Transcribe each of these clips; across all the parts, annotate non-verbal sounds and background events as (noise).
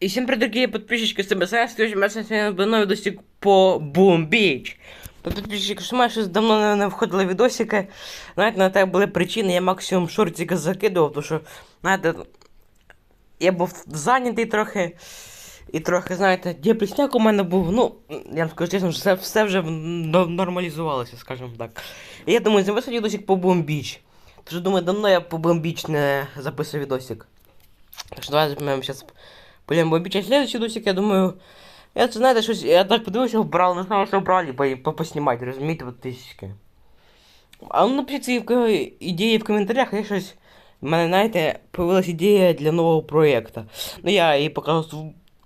И всем привет, дорогие подписчики, с тобой Саски, мы сегодня новый видосик по Boom Beach. Подписчики, що майже давно не, входили відосики. Знаєте, на те були причини, я максимум шортика закидував, тому що, знаєте, я був зайнятий трохи. І трохи, знаєте, депресняк у мене був, ну, я вам скажу чесно, що все, все вже нормалізувалося, скажімо так. І я думаю, записую відосик по Beach. Тож думаю, давно я по Beach не записую відосик. Так що давайте ми зараз Блін, бо під следующий досик, я думаю. Я це знаєте, щось. Я так подивився, вбрав, не знаю, що брали, по, по, поснімати, розумієте, от тисячки. А ну напишіть свої ідеї в коментарях, я щось. У мене, знаєте, появилась ідея для нового проєкту. Ну я її поки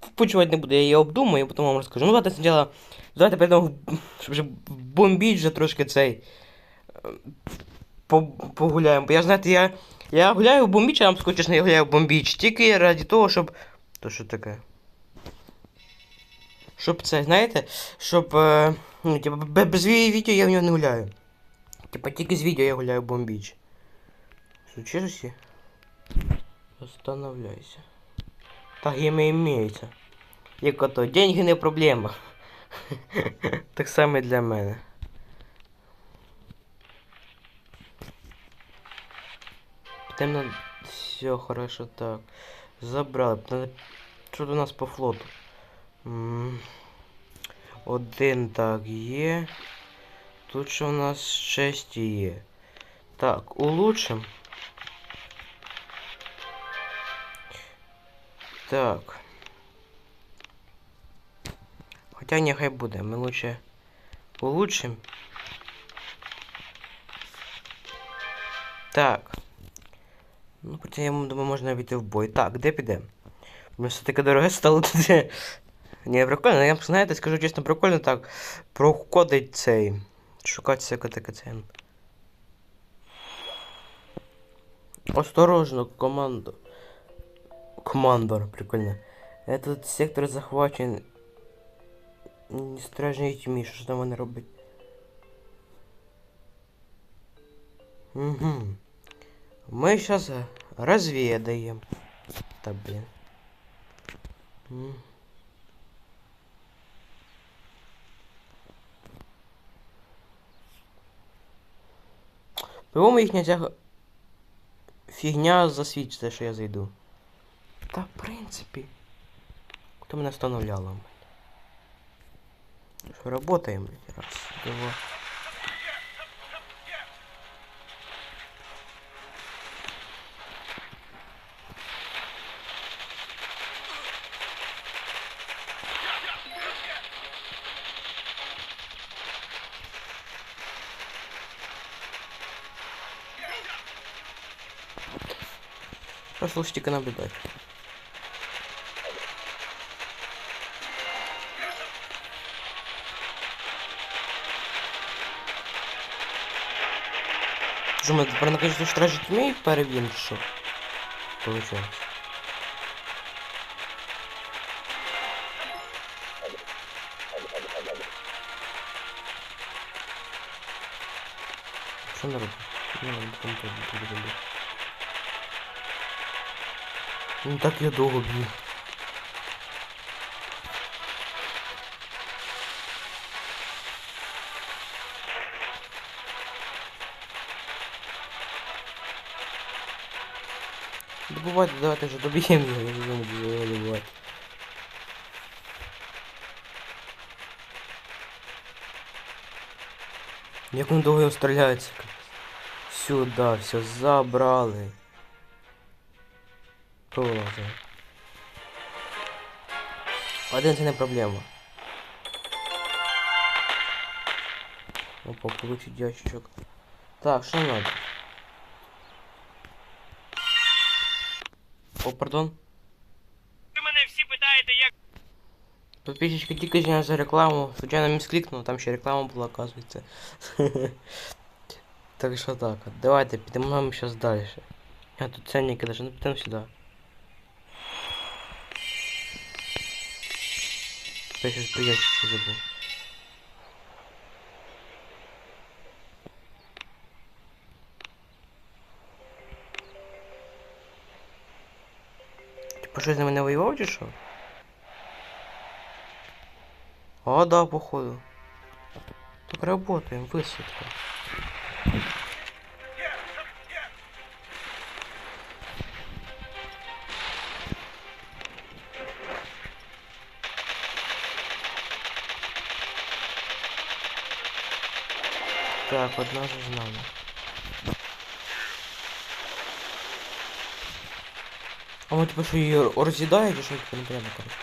впочувати не буду, я її обдумаю, потім вам розкажу. Ну давайте спочатку. Давайте перейдемо, в- щоб вже бомбіть вже трошки цей. по- Погуляємо. Бо я знаєте, я. Я гуляю в бомбіч, я вам скажу чесно, я гуляю в бомбіч. Тільки раді того, щоб. То що таке? Щоб це, знаєте, щоб. Е, ну, типу, без, без ві- відео я в нього не гуляю. Типа тільки з відео я гуляю бомбіч. Случилося? Остановляйся. Так ім'я імеється. Як ото, деньги не проблема. (laughs) так само і для мене. Темно. Все хорошо так. Забрали. Що до нас по флоту? Один так є. Тут що у нас 6 є. Так, улучшим. Так. Хоча нехай буде, ми лучше улучшим. Так. Ну, хоча я думаю, можна війти в бой. Так, де підемо? Ми все таке дороге стало туди. Ні, прикольно, я знаєте, скажу чесно, прикольно так проходить цей. Шукати всяке таке це. Осторожно, командо. Командор, прикольно. Этот сектор захвачен. Не стражній тьмі, що там вони роблять? Угу. Мы сейчас разведаем. Да блин. М. По-моєму, їхня ця фігня засвідчиться, що я зайду. Та в принципі. Хто мене встановляло? Що работаем, блядь, раз, два. Просто лучше тільки наблюдать. Що ми тепер наконец-то стражі тьми переб'ємо, чи що? Получається. Що народ? Не, не потом Ну так я довго б'ю. Добивайте, давайте вже доб'ємо його, я не буду його добивати. Як він довго його стріляється. Сюда, все забрали. Тоже. Один це не проблема. Опа, получить ящичок. Так, що надо? О, пардон. Ви мене всі питаєте, як Подписчики тільки зняв за рекламу. Случайно місклікнув, там ще реклама була, оказується. (laughs) так що так, от. давайте підемо зараз далі. Я тут ценники даже, ну підемо сюди. я сейчас про ящички забыл. ты что, за меня воевал, чи що? А, да, походу. Так работаем, высадка. Так, одна же з нами. А вот типа что ее разъедают, что типа непонятно, короче.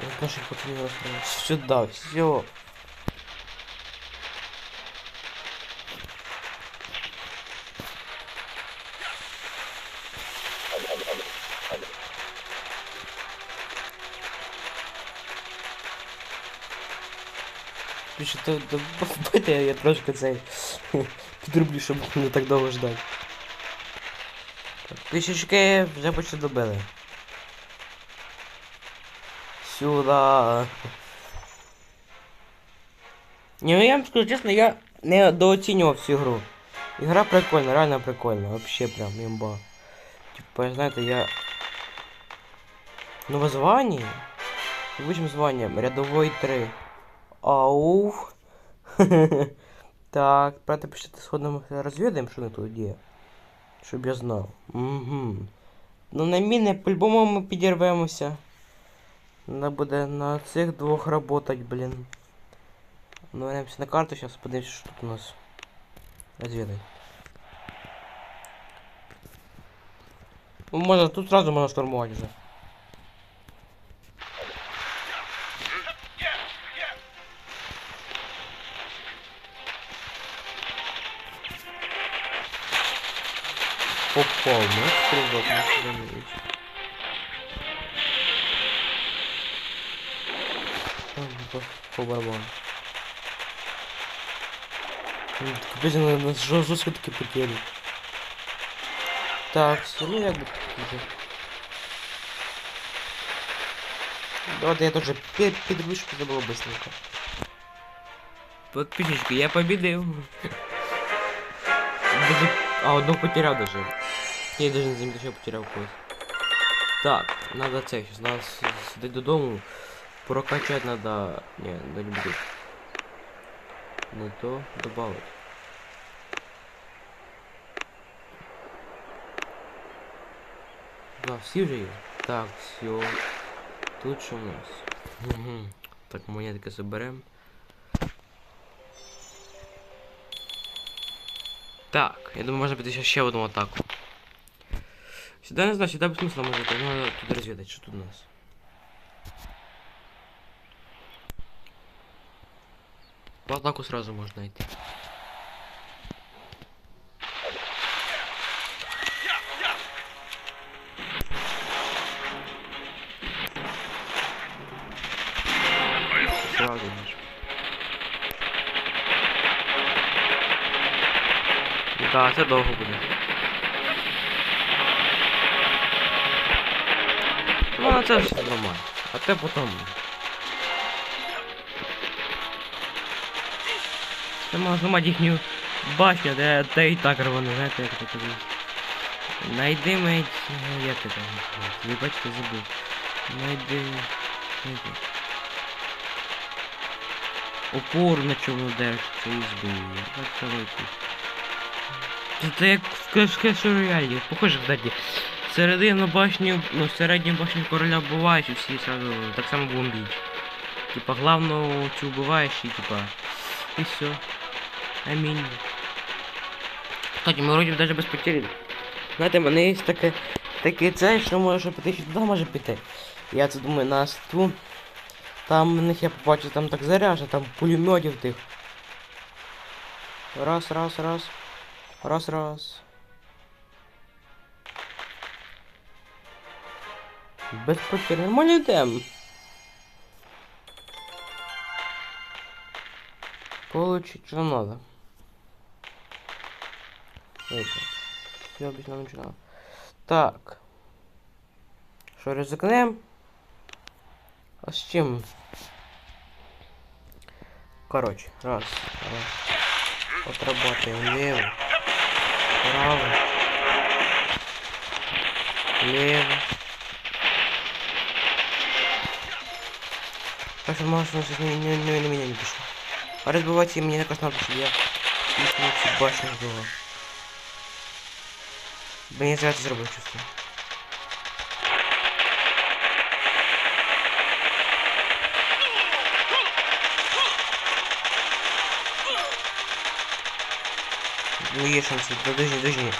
Вот наших пацанов расстроились. Сюда, все. Пише, то, то бити, я трошки цей (laughs) підроблю, щоб не так довго ждати. Тисячки вже почти добили. Сюда. Ні, ну я вам скажу чесно, я не недооцінював цю гру. Ігра прикольна, реально прикольна, вообще прям імба. Типа, знаєте, я... Ну, звання? Вищим званням, рядовой 3. Ауф. (laughs) так, давайте пишите сходимо розвідаємо, що не тут є. Щоб я знав. Угу. Ну на міни по-любому ми підірвемося. Надо буде на цих двох работать, блін. Ну, вернемося на карту, зараз подивимося, що тут у нас. Розвідай. Ну, можна, тут сразу можна штурмувати вже. Попал, ну, стрелок, не заметить. По, по барабану. Ну, Капец, на нас жестко таки потери. Так, ну я бы уже. Давайте я тоже це було быстренько. Подписчики, я победил. Даже... А, одну потерял даже. Я даже не заметил, що я потерял когось. Так, надо це, сейчас надо с- сидеть додому. Прокачать надо... Не, надо не буду. Не то добавить. Да, всі вже є. Так, все. Тут що у нас? Угу. Так, монетки заберем. Так, я думаю, можна піти ще одну атаку. Сюди не знаю, сюди без смысла може йти, ну надо тут розвідати, що тут у нас. В атаку сразу. Сразу можешь. Да, це довго буде. Ну, а це все нормально. А те потім. Це можна зламати їхню башню, де, де і так рвано, знаєте, як це кажуть. Найди мать... ну, Як це там? Бачите, забув. Найди... Найди. Опор на чому держиться і збив. Як це вийти? Це, це як в Clash Royale, похоже, кстати. Середину башню, ну, середню башню короля вбиваєш і всі сразу так само бомбіть. Типа главного цю вбиваєш і типа. І все. Амінь. Кстати, ми вроді даже без потері. Знаєте, в мене є таке, таке це, що може піти, що туди може піти. Я це думаю, на ству. Там в них я побачив, там так заряжено, там пулеметів тих. Раз, раз, раз. Раз, раз. Без потерь. Нормально йдем. Получить, что надо. Это. Все обычно начинал. Так. Что, ризикнем? А с чем? Короче, раз, раз. Отработаем лево. Право. Лево. Хорошо, может, не, не, не, на меня не пишу. А разбивайте мне також надо, чтобы я їхню цю башню збивав. Мені зря це зробив, чувствую. Ну є шанси, да дожди, дожди.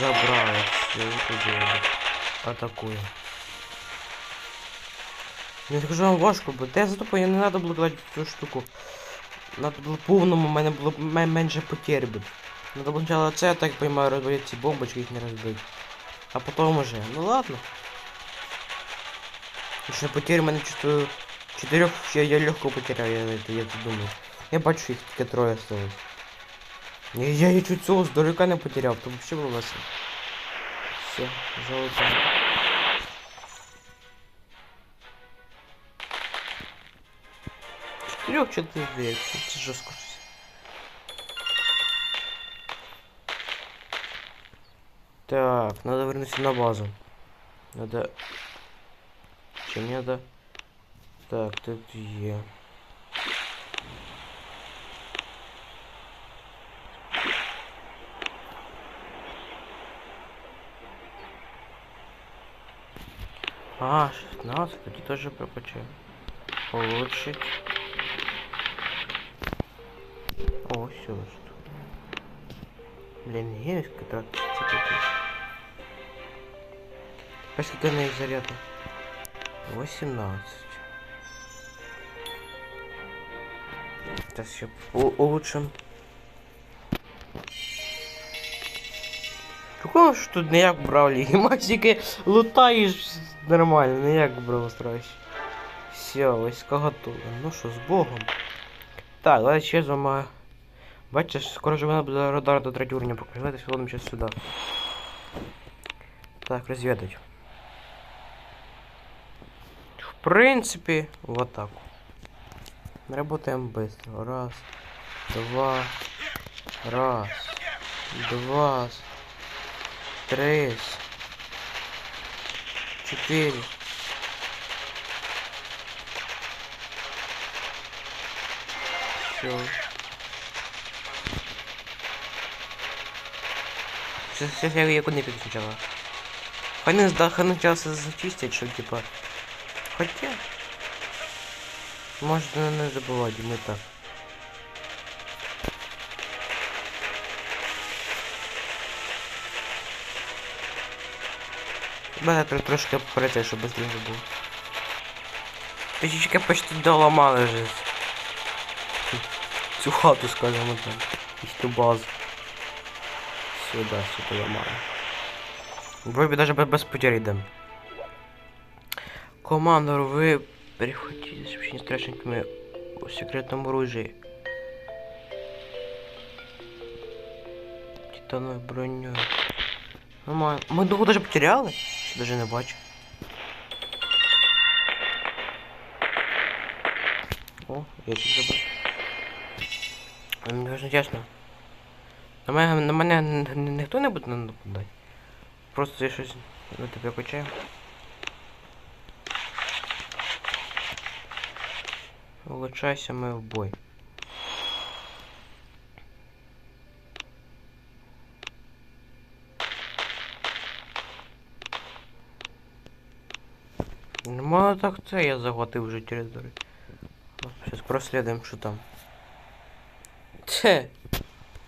Забрать, Атакую. Я скажу вам важко, бо те зато я не треба було клати цю штуку. Надо було повному, у мене було менше потерь би. Надо було спочатку це, я так понимаю, розбити ці бомбочки, їх не розбити. А потім уже. Ну ладно. Ще потерь у мене чувствую. Чотирьох я, я легко потеряв, я, я, я тут думаю. Я бачу, їх тільки троє осталось. Я, я, я чуть цього здалека не потеряв, то взагалі було весело. Все, золото. Чотири, це жорстко щось. Так, надо вернуться на базу. Надо... Чем мне надо? Так, тут є. А, 16, тоді теж прокачаю. Улучшить. О, все что. Блин, есть контракт. Почти на их заряда. 18. Сейчас еще улучшим. Прикольно, що тут ніяк брав ліги. Масіки лутаєш нормально, ніяк брав страшно. Все, війська готові. Ну що, з Богом. Так, давай ще з. Бачиш, скоро же мене буде радар до третього уровня покажи. Давайте сейчас сюда. Так, розвідать. В принципе, вот так. Работаем быстро. Раз, два, раз, два, три, четыре. Все. Сейчас, сейчас я яку не піду спочатку. Хай не зда, хай начався зачистять, щоб типа. Хотя. Можна не забувати, ми так. Мене тр- трошки поперети, щоб швидше було. Печечки почти доламали вже. Цю хату, скажімо так. І цю базу. Сюди, сюди ламали. Вроде даже без, без потерь йдемо. Командор, вы перехватите с общением страшниками о секретном оружии. Титановой броней. Нормально. Мы дугу даже потеряли? Даже не бачу. О, я чуть забув. Мені чесно. На мене, на мене ніхто не буде нападати. Просто я щось на тебе качаю. Улучшайся ми в бой. Ну, а так це я захватив вже територію. Сейчас проследуем, что там. Це.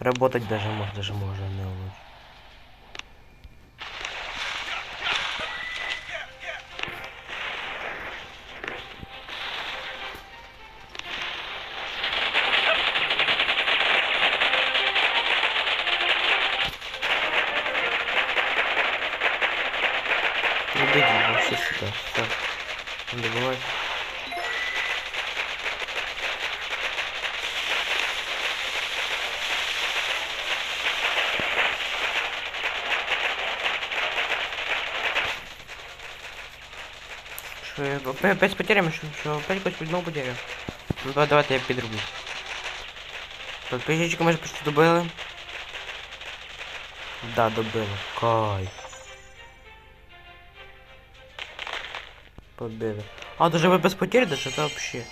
Работать даже можно, даже можно не улучшить. Опять, що, що опять під нову потерю. Ну давай, давайте я підроблю. Так, пішечка може почти добили. Да, добили. Кай. Победа. А, даже ви без потерь даже, это вообще.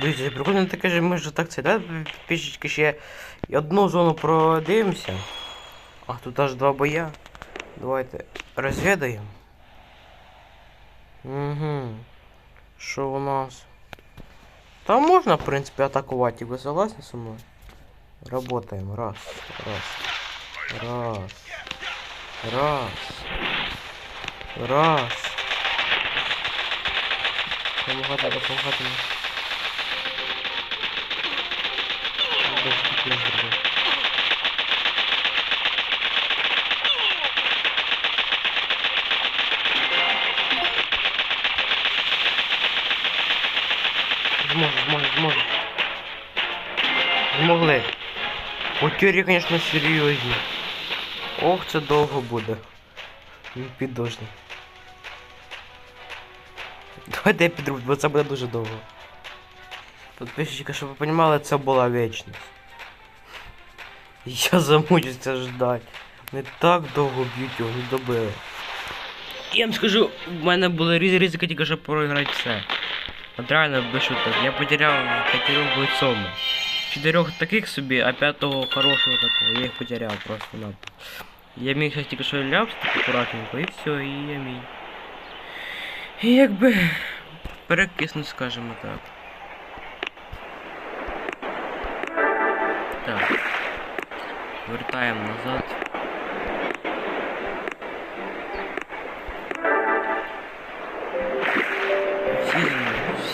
Дивіться, прикольно таке ж ми ж так це, да? Пішечки ще одну зону продивимося. А тут аж два боя. Давайте розвідаємо. Угу. Що у нас? Там можна, в принципі, атакувати, ви согласні со мною? Работаем. Раз, раз, раз, раз, раз. Помагати, допомагати. Де ж тут я зробив? Зможу, зможу. Змогли. Потері, звісно, серйозні. Ох, це довго буде. Підожди. Давайте я підруб, бо це буде дуже довго. Підписчики, щоб ви розуміли, це була вічність. Я замучуся ждать. Не так довго б'ють його, не добили. Я вам скажу, в мене були різ- ризики тільки щоб проіграти все. От реально без шуток. Я потеряв п'ятирьох бойцом. Чотирьох таких собі, а п'ятого хорошого такого. Я їх потеряв просто на. Я міг щось тільки що ляпс так акуратненько, і все, і я мій. І якби перекиснуть, скажімо так. Так. Вертаємо назад.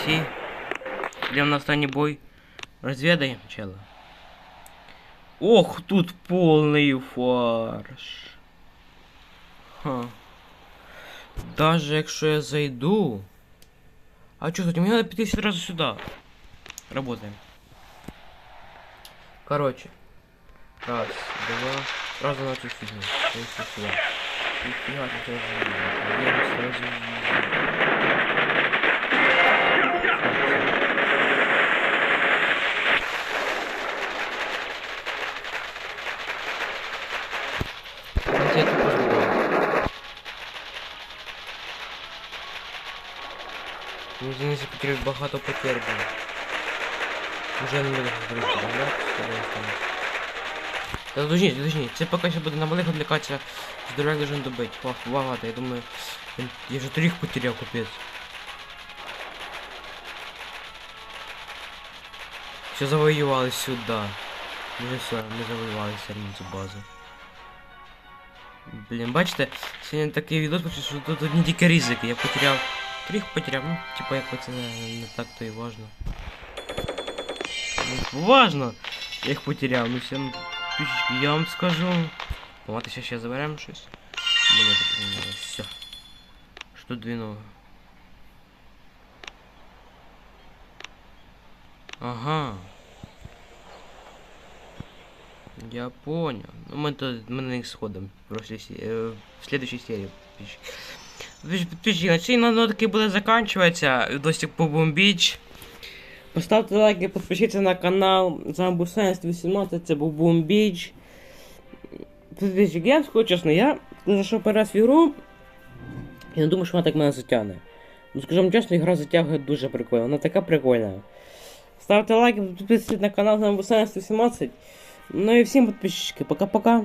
мною, всі. Йдемо на останній бой. Розвідаємо, чела. Ох, тут повний фарш. Ха. Даже якщо я зайду. А чё, кстати, мне надо пойти сразу сюда. Работаем. Короче. Раз, два. Сразу на эту фигню. То есть вот сюда. И фига тут сразу. Я сразу. Здається, потрібно багато потерь було. Уже не буду говорити, да? Та дождіть, дождіть. Це поки що буде на малих відлікатися. Здоров'я должен добити. Ох, багато, я думаю. Я вже трьох потеряв, капець. Все завоювали сюди. Вже все, ми завоювали серйозно цю базу. Блін, бачите, сьогодні такий відос, що тут одні тільки ризики. Я потеряв. Тріх потеряв, ну, типа як це не, не так то і важно. Ну, важно! Я їх потеряв, ну всім пішечки, я вам скажу. Давайте ще ще заберемо щось. Мені потрібно все. Що двинуло? Ага. Я понял. Ну мы то мы на них сходом в прошлой се- э, в следующей серии. Подписчики, на цій таки буде заканчуватися. Відосик по бомбіч. Поставте лайки, підпишіться на канал. З вами був Science 18, це був Бомбіч. Я скажу чесно, я зайшов перший в ігру. Я не думаю, що вона так мене затягне. Ну, скажімо чесно, ігра затягує дуже прикольно. Вона така прикольна. Ставте лайки, підписуйтесь на канал, з вами був Science 18. Ну і всім підписчики, пока-пока.